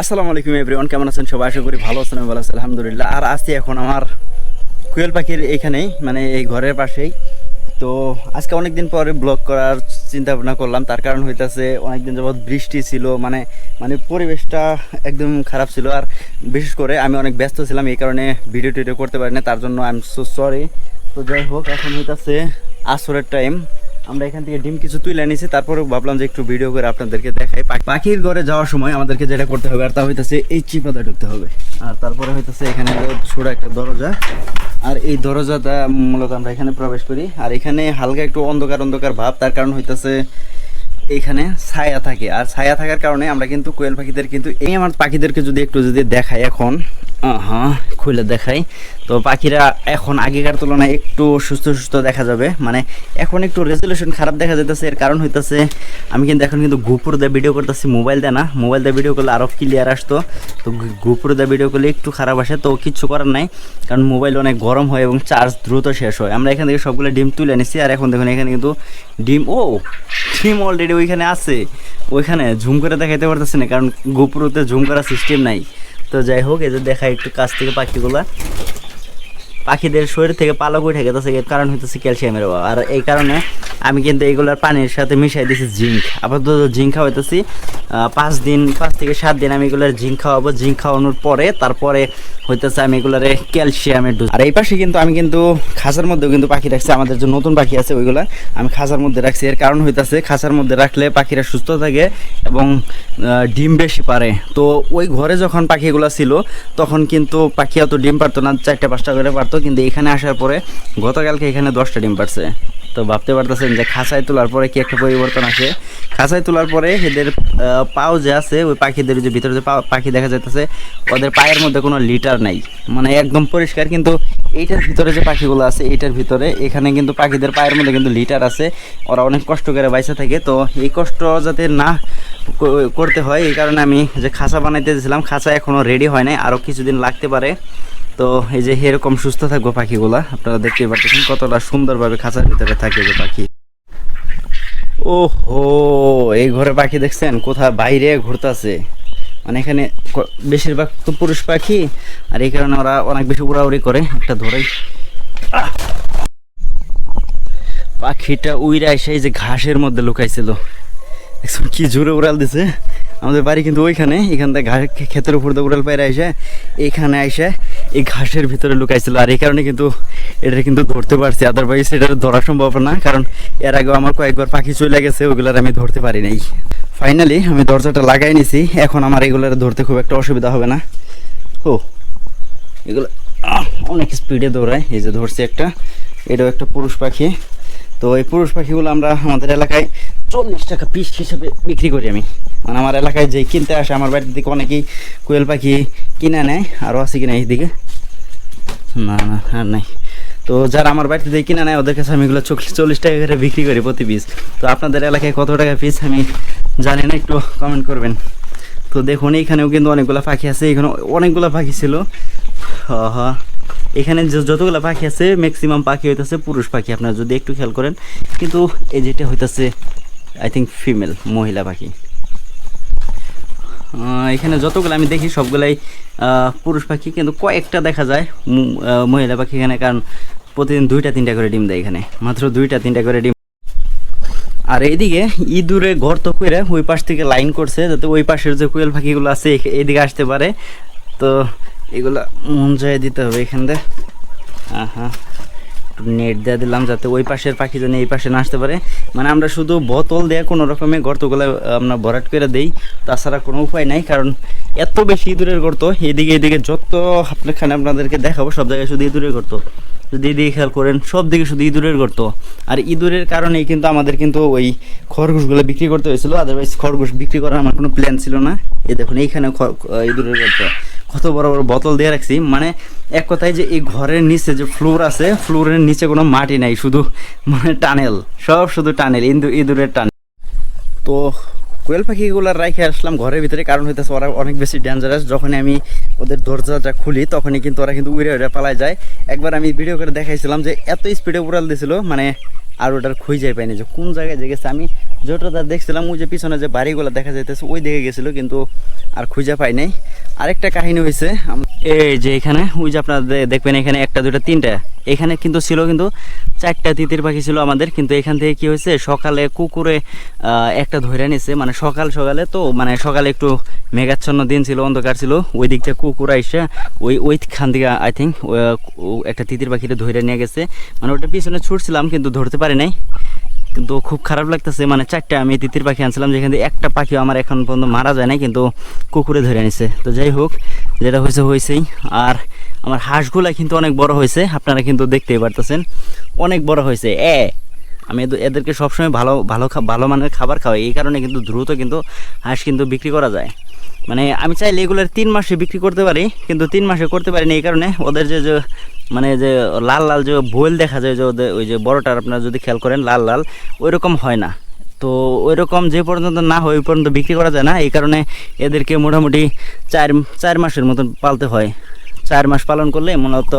আসসালামু আলাইকুম এভরিওয়ান, কেমন আছেন সবাই? আশা করি ভালো আছেন ভালো আছি, আলহামদুলিল্লাহ। আর আছি এখন আমার কুয়েল পাখির এখানেই মানে এই ঘরের পাশেই। তো আজকে অনেক দিন পরে ব্লগ করার চিন্তা ভাবনা করলাম, তার কারণ হইতাছে অনেকদিন যাবৎ বৃষ্টি ছিল মানে মানে পরিবেশটা একদম খারাপ ছিল। আর বিশেষ করে আমি অনেক ব্যস্ত ছিলাম, এই কারণে ভিডিও টিডিও করতে পারি না তার জন্য আই এম সো সরি তো যাই হোক, এখন হইতাছে আসরের টাইম আমরা এখান থেকে ডিম কিছু তুলে নিয়েছি তারপরে ভাবলাম যে একটু ভিডিও করে আপনাদেরকে দেখাই। পাখির ঘরে যাওয়ার সময় আমাদেরকে যেটা করতে হবে, আর তা হইতেছে এই চিপাদা ঢুকতে হবে। আর তারপরে হইতেছে এখানে ছোট একটা দরজা। আর এই দরজাটা মূলত আমরা এখানে প্রবেশ করি। আর এখানে হালকা একটু অন্ধকার অন্ধকার ভাব। তার কারণ হইতেছে এইখানে ছায়া থাকে। আর ছায়া থাকার কারণে আমরা কিন্তু কোয়েল পাখিদের কিন্তু এই আমার পাখিদেরকে যদি একটু যদি দেখাই এখন হ্যাঁ খুলে দেখাই। তো পাখিরা এখন আগেকার তুলনায় একটু সুস্থ সুস্থ দেখা যাবে। মানে এখন একটু রেজলিউশন খারাপ দেখা যেতেছে এর কারণ হইতেছে, আমি কিন্তু এখন কিন্তু গোপুর দিয়ে ভিডিও করতেছি মোবাইল দিয়ে না। মোবাইল দিয়ে ভিডিও করলে আরও ক্লিয়ার আসতো। তো গোপুর দিয়ে ভিডিও করলে একটু খারাপ আসে, তো কিচ্ছু করার নাই। কারণ মোবাইল অনেক গরম হয় এবং চার্জ দ্রুত শেষ হয়। আমরা এখান থেকে সবগুলো ডিম তুলে নিছি। আর এখন দেখুন, এখানে কিন্তু ডিম, ও, ডিম অলরেডি ওইখানে আছে, ওইখানে ঝুম করে দেখাইতে পারতেছে না, কারণ গোপুরতে ঝুম করার সিস্টেম নাই। তো যাই হোক, এই যে দেখাই একটু কাছ থেকে পাখিগুলা। পাখিদের শরীর থেকে পালক উঠে গেছে, এর কারণ হইতেছে ক্যালসিয়ামের অভাব। আর এই কারণে আমি কিন্তু এগুলার পানির সাথে মিশাই দিয়েছি জিঙ্ক। আপাতত জিঙ্ক খাওয়াইতেছি পাঁচ দিন, পাঁচ থেকে সাত দিন আমি এগুলোর জিঙ্ক খাওয়াবো। জিঙ্ক খাওয়ানোর পরে তারপরে হইতেছে আমি এগুলোরে ক্যালসিয়ামের ডোজ আর এই পাশে কিন্তু আমি কিন্তু খাঁচার মধ্যেও কিন্তু পাখি রাখছি, আমাদের যে নতুন পাখি আছে ওইগুলা, আমি খাঁচার মধ্যে রাখছি। এর কারণ হইতেছে, খাঁচার মধ্যে রাখলে পাখিরা সুস্থ থাকে এবং ডিম বেশি পারে। তো ওই ঘরে যখন পাখিগুলো ছিল, তখন কিন্তু পাখি অত ডিম পারতো না, চারটা, পাঁচটা করে পারতো। কিন্তু এখানে আসার পরে গতকালকে এখানে দশটা ডিম পারছে। তো ভাবতে পারতেছেন যে খাঁচায় তোলার পরে কি একটা পরিবর্তন আসে? খাঁচায় তোলার পরে এদের পাও যে আছে, ওই পাখিদের যে ভিতরে যে পাখি দেখা যাইতেছে, ওদের পায়ের মধ্যে কোনো লিটার নাই। মানে একদম পরিষ্কার, কিন্তু এইটার ভিতরে যে পাখিগুলো আছে, এইটার ভিতরে এখানে কিন্তু পাখিদের পায়ের মধ্যে কিন্তু লিটার আছে। ওরা অনেক কষ্ট করে বাইসা থাকে, তো এই কষ্ট যাতে না করতে হয়, এই কারণে আমি যে খাঁচা বানাইতে দিয়েছিলাম খাঁচা এখনও রেডি হয় নাই আরও কিছুদিন লাগতে পারে। তো এই যে এরকম সুস্থ থাকব পাখিগুলা, আপনারা দেখতে পাচ্ছেন কতটা সুন্দরভাবে খাঁচার ভিতরে থাকে যে পাখি। ওহো, এই ঘরে পাখি দেখছেন? কোথায় বাইরে ঘুরতেছে। মানে এখানে বেশিরভাগ তো পুরুষ পাখি, আর এই কারণে ওরা অনেক বেশি উড়াউড়ি করে। একটা ধরেই। পাখিটা উইরা এসে এই যে ঘাসের মধ্যে লুকাইছিল। কি জোরে উড়াল দিছে। আমাদের বাড়ি কিন্তু ওইখানে, এখান থেকে ঘাস ক্ষেতের উপর দিয়ে উড়াল পায়রা এসে এইখানে এসে এই ঘাসের ভিতরে লুকাইছিল। আর এই কারণে কিন্তু এটা কিন্তু ধরতে পারছি। আদারওয়াইজ এটা ধরা সম্ভব না, কারণ এর আগেও আমার কয়েকবার পাখি চলে গেছে ওইগুলার আমি ধরতে পারি নাই। ফাইনালি আমি দরজাটা লাগাই নিছি। এখন আমার এগুলার ধরতে খুব একটা অসুবিধা হবে না। ও, এগুলো অনেক স্পিডে দৌড়ায়। এই যে ধরছি একটা, এটাও একটা পুরুষ পাখি। তো এই পুরুষ পাখিগুলো আমরা আমাদের এলাকায় চল্লিশ টাকা পিস হিসাবে বিক্রি করি আমি। মানে আমার এলাকায় যে কিনতে আসে, আমার বাড়ির দিকে অনেকেই কোয়েল পাখি কিনে নেয়, আরও আছে কিনা এইদিকে। না না, আর নাই। তো যারা আমার বাড়িতে দিয়ে কিনে নেয়, ওদের কাছে আমি এগুলো চল্লিশ টাকা করে বিক্রি করি প্রতি পিস তো আপনাদের এলাকায় কত টাকা পিস আমি জানি না, একটু কমেন্ট করবেন। তো দেখুন, এখানেও কিন্তু অনেকগুলো পাখি আছে এখানে অনেকগুলো পাখি ছিল। হ এখানে যতগুলো পাখি আছে ম্যাক্সিমাম পাখি হইতেছে পুরুষ পাখি। আপনারা যদি একটু খেয়াল করেন, কিন্তু এই যেটা হইতেছে আই থিঙ্ক ফিমেল মহিলা পাখি। এখানে যতগুলো আমি দেখি, সবগুলাই পুরুষ পাখি, কিন্তু কয়েকটা দেখা যায় মহিলা পাখি এখানে, কারণ প্রতিদিন দুইটা, তিনটা করে ডিম দেয় এখানে। মাত্র দুইটা, তিনটা করে ডিম। আর এইদিকে ইঁদুরে গর্ত করে ওই পাশ থেকে লাইন করছে, যাতে ওই পাশের যে কোয়েল পাখিগুলো আছে এইদিকে আসতে পারে। তো এগুলা মন যায় দিতে হবে এখান দিয়ে হ্যাঁ নেট দিয়ে দিলাম যাতে ওই পাশের পাখি যেন এই পাশে না আসতে পারে। মানে আমরা শুধু বোতল দিয়ে কোনো রকমে গর্তগুলো আমরা ভরাট করে দেই। তাছাড়া কোনো উপায় নাই, কারণ এত বেশি ইঁদুরের গর্ত, এদিকে এদিকে যত আপনাখানে আপনাদেরকে দেখাবো, সব জায়গায় শুধু ইঁদুরের গর্ত। যদি এদিকে খেয়াল করেন, সব দিকে শুধু ইঁদুরের গর্ত। আর ইঁদুরের কারণেই কিন্তু আমাদের কিন্তু ওই খরগোশগুলো বিক্রি করতে হয়েছিল। আদারওয়াইজ খরগোশ বিক্রি করার আমার কোনো প্ল্যান ছিল না। এই দেখুন, এইখানে ইঁদুরের গর্ত। কত বড় বড় বোতল দিয়ে রাখছি। মানে এক কথায় যে এই ঘরের নিচে যে ফ্লোর আছে, ফ্লোরের নিচে কোনো মাটি নাই, শুধু মানে টানেল, সব শুধু টানেল ইঁদুর ইঁদুরের টানেল। তো কোয়েল পাখিগুলো রাইখে আসলাম ঘরের ভিতরে, কারণ হইতেছে ওরা অনেক বেশি ডেঞ্জারাস যখন আমি ওদের দরজাটা খুলি, তখনই কিন্তু ওরা কিন্তু উড়ে উড়ে পালায় যায়। একবার আমি ভিডিও করে দেখাইছিলাম যে এত স্পিডে উড়াল দিছিল মানে আর ওটার খুঁজে পাইনি যে কোন জায়গায় যে গেছে। আমি যেটা দেখছিলাম, ওই যে পিছনে যে বাড়িগুলো দেখা যাইতেছে, ওই দিকে গেছিল, কিন্তু আর খুঁজে পাই নাই। আরেকটা কাহিনী হয়েছে এই যে এখানে, ওই যে আপনারা দেখবেন এখানে একটা দুটো তিনটা। এখানে কিন্তু ছিল কিন্তু চারটা তিতির পাখি ছিল আমাদের, কিন্তু এখান থেকে কি হয়েছে সকালে কুকুরে একটা ধরে নিছে। মানে সকাল সকালে তো মানে সকালে একটু মেঘাচ্ছন্ন দিন ছিল, অন্ধকার ছিল। ওই দিক থেকে কুকুর আইসা, ওই ওইখান থেকে আই থিঙ্ক একটা তিতির পাখিটা ধরে নিয়ে গেছে। মানে ওটা পিছনে ছুটছিলাম, কিন্তু ধরতে পারি নাই। কিন্তু খুব খারাপ লাগতেছে। মানে চারটা আমি তিতির পাখি আনছিলাম, যেখান থেকে একটা পাখিও আমার এখন পর্যন্ত মারা যায় না কিন্তু কুকুরে ধরে নিছে তো যাই হোক, যেটা হয়েছে, হয়েছেই। আর আমার হাঁসগুলা কিন্তু অনেক বড় হয়েছে, আপনারা কিন্তু দেখতেই পারতেছেন। অনেক বড় হয়েছে। এ, আমি এদের- এদেরকে সবসময় ভালো ভালো ভালো মানের খাবার খাওয়াই। এই কারণে কিন্তু দ্রুত কিন্তু হাঁস কিন্তু বিক্রি করা যায়। মানে আমি চাইলে এগুলোর তিন মাসে বিক্রি করতে পারি, কিন্তু তিন মাসে করতে পারি না। এই কারণে ওদের যে মানে যে লাল লাল যে বোল দেখা যায় যে ওদের ওই যে বড়টার আপনারা যদি খেয়াল করেন, লাল লাল ওই রকম হয় না। তো ওই রকম যে পর্যন্ত না হয়, ওই পর্যন্ত বিক্রি করা যায় না। এই কারণে এদেরকে মোটামুটি চার চার মাসের মতন পালতে হয়। চার মাস পালন করলে মূলত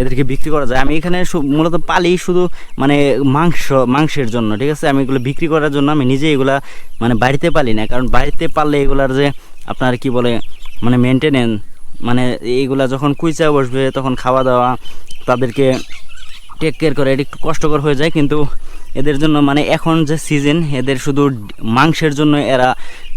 এদেরকে বিক্রি করা যায়। আমি এখানে মূলত পালি শুধু মানে মাংস মাংসের জন্য, ঠিক আছে? আমি এগুলো বিক্রি করার জন্য আমি নিজে এগুলা মানে বাড়িতে পালি না। কারণ বাড়িতে পারলে এগুলার যে আপনার কি বলে মানে মেনটেনেন্স মানে এইগুলা যখন কুইচা বসবে, তখন খাওয়া দাওয়া তাদেরকে টেক কেয়ার করে। এটা একটু কষ্টকর হয়ে যায়, কিন্তু এদের জন্য মানে এখন যে সিজন এদের শুধু মাংসের জন্য এরা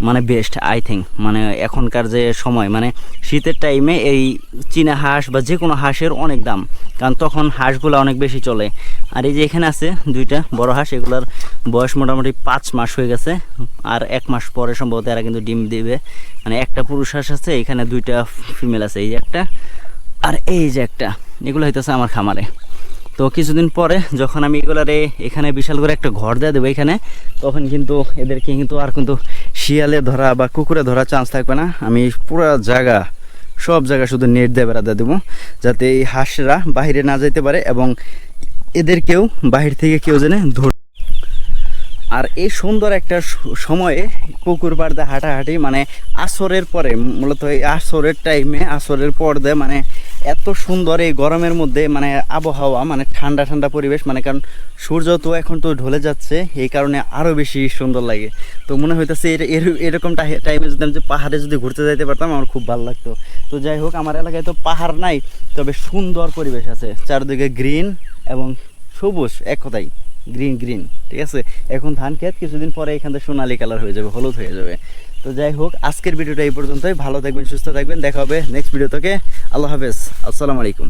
মানে বেস্ট আই থিঙ্ক মানে এখনকার যে সময় মানে শীতের টাইমে এই চীনা হাঁস বা যে কোনো হাঁসের অনেক দাম। কারণ তখন হাঁসগুলো অনেক বেশি চলে। আর এই যে এখানে আছে দুইটা বড় হাঁস, এগুলোর বয়স মোটামুটি পাঁচ মাস হয়ে গেছে। আর এক মাস পরে সম্ভবত এরা কিন্তু ডিম দিবে। মানে একটা পুরুষ হাঁস আছে, এখানে দুইটা ফিমেল আছে। এই যে একটা আর এই যে একটা, এগুলো হইতেছে আমার খামারে। তো কিছুদিন পরে যখন আমি এগুলারে এখানে বিশাল করে একটা ঘর দিয়ে দেবো এখানে, তখন কিন্তু এদেরকে কিন্তু আর কিন্তু শিয়ালে ধরা বা কুকুরে ধরা চান্স থাকবে না। আমি পুরো জায়গা, সব জায়গা শুধু নেট দিয়ে বেড়াতে দেবো, যাতে এই হাঁসরা বাইরে না যেতে পারে এবং এদেরকেও বাহির থেকে কেউ যেন ধর, আর এই সুন্দর একটা সময়ে কুকুর পাড় দিয়ে হাঁটাহাঁটি মানে আসরের পরে, মূলত এই আসরের টাইমে আসরের পর দিয়ে মানে এত সুন্দর এই গরমের মধ্যে মানে আবহাওয়া মানে ঠান্ডা ঠান্ডা পরিবেশ মানে কারণ সূর্য তো এখন তো ঢলে যাচ্ছে, এই কারণে আরও বেশি সুন্দর লাগে। তো মনে হইতেছে এর- এর- এরকম টাইমে যদি আমি পাহাড়ে যদি ঘুরতে যাইতে পারতাম, আমার খুব ভালো লাগতো। তো যাই হোক, আমার এলাকায় তো পাহাড় নাই, তবে সুন্দর পরিবেশ আছে। চারদিকে গ্রিন এবং সবুজ এক কথাই গ্রিন গ্রিন, ঠিক আছে? এখন ধান ক্ষেত, কিছুদিন পরে এখান থেকে সোনালি কালার হয়ে যাবে, হলুদ হয়ে যাবে। তো যাই হোক, আজকের ভিডিওটা এই পর্যন্তই। ভালো থাকবেন, সুস্থ থাকবেন। দেখা হবে নেক্সট ভিডিও থেকে আল্লাহ হাফেজ। আসসালামু আলাইকুম।